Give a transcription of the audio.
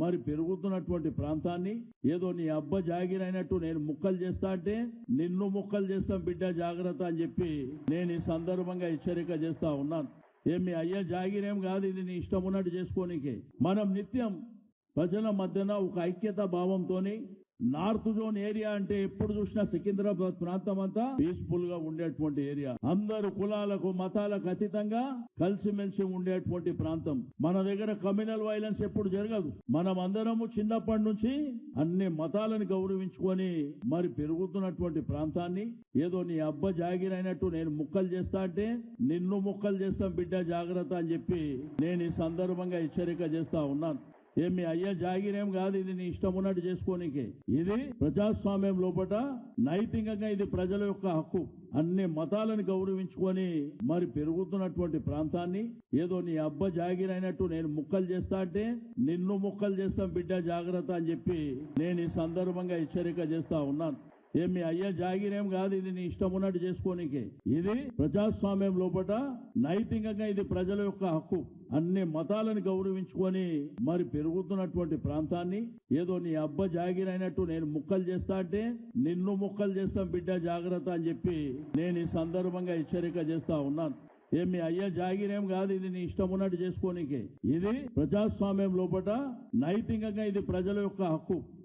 మరి పెరుగుతున్నటువంటి ప్రాంతాన్ని ఏదో నీ అబ్బ జాగిరైనట్టు నేను ముక్కలు చేస్తా అంటే నిన్ను ముక్కలు చేస్తాం బిడ్డ జాగ్రత్త అని చెప్పి నేను ఈ సందర్భంగా హెచ్చరిక చేస్తా ఉన్నాను. ఏం మీ అయ్య జాగిరేం కాదు ఇది నీ ఇష్టం ఉన్నట్టు చేసుకోనికే. మనం నిత్యం ప్రజల మధ్యన ఒక ఐక్యత భావంతోని నార్త్ జోన్ ఏరియా అంటే ఎప్పుడు చూసినా సికింద్రాబాద్ ప్రాంతం అంతా పీస్ఫుల్గా ఉండేటువంటి ఏరియా. అందరు కులాలకు మతాలకు అతీతంగా కలిసిమెలిసి ఉండేటువంటి ప్రాంతం. మన దగ్గర కమ్యూనల్ వైలెన్స్ ఎప్పుడు జరగదు. మనం అందరము చిన్నప్పటి నుంచి అన్ని మతాలను గౌరవించుకొని మరి పెరుగుతున్నటువంటి ప్రాంతాన్ని. ఏదో నీ అబ్బ జాగిరైనట్టు నేను ముక్కలు చేస్తా అంటే నిన్ను ముక్కలు చేస్తాం బిడ్డ జాగ్రత్త అని చెప్పి నేను ఈ సందర్భంగా హెచ్చరిక చేస్తా ఉన్నాను. ఏం మీ అయ్యా జాగిరేం కాదు ఇది నీ ఇష్టం ఉన్నట్టు చేసుకోనికే. ఇది ప్రజాస్వామ్యం లోపట నైతికంగా ఇది ప్రజల యొక్క హక్కు. అన్ని మతాలను గౌరవించుకొని మరి పెరుగుతున్నటువంటి ప్రాంతాన్ని ఏదో నీ అబ్బ జాగిరైనట్టు నేను ముక్కలు చేస్తా అంటే నిన్ను ముక్కలు చేస్తాం బిడ్డ జాగ్రత్త అని చెప్పి నేను ఈ సందర్భంగా హెచ్చరిక చేస్తా ఉన్నాను. ఏం మీ అయ్య జాగిరేం కాదు ఇది నీ ఇష్టం ఉన్నట్టు చేసుకోనికే. ఇది ప్రజాస్వామ్యం లోపట నైతికంగా ఇది ప్రజల యొక్క హక్కు. అన్ని మతాలను గౌరవించుకొని మరి పెరుగుతున్నటువంటి ప్రాంతాన్ని ఏదో నీ అబ్బ జాగిరైనట్టు నేను ముక్కలు చేస్తా అంటే నిన్ను ముక్కలు చేస్తాం బిడ్డ జాగ్రత్త అని చెప్పి నేను ఈ సందర్భంగా హెచ్చరిక చేస్తా ఉన్నాను. ఏం మీ అయ్య జాగిరేం కాదు ఇది నీ ఇష్టం ఉన్నట్టు చేసుకోనికే. ఇది ప్రజాస్వామ్యం లోపట నైతికంగా ఇది ప్రజల యొక్క హక్కు.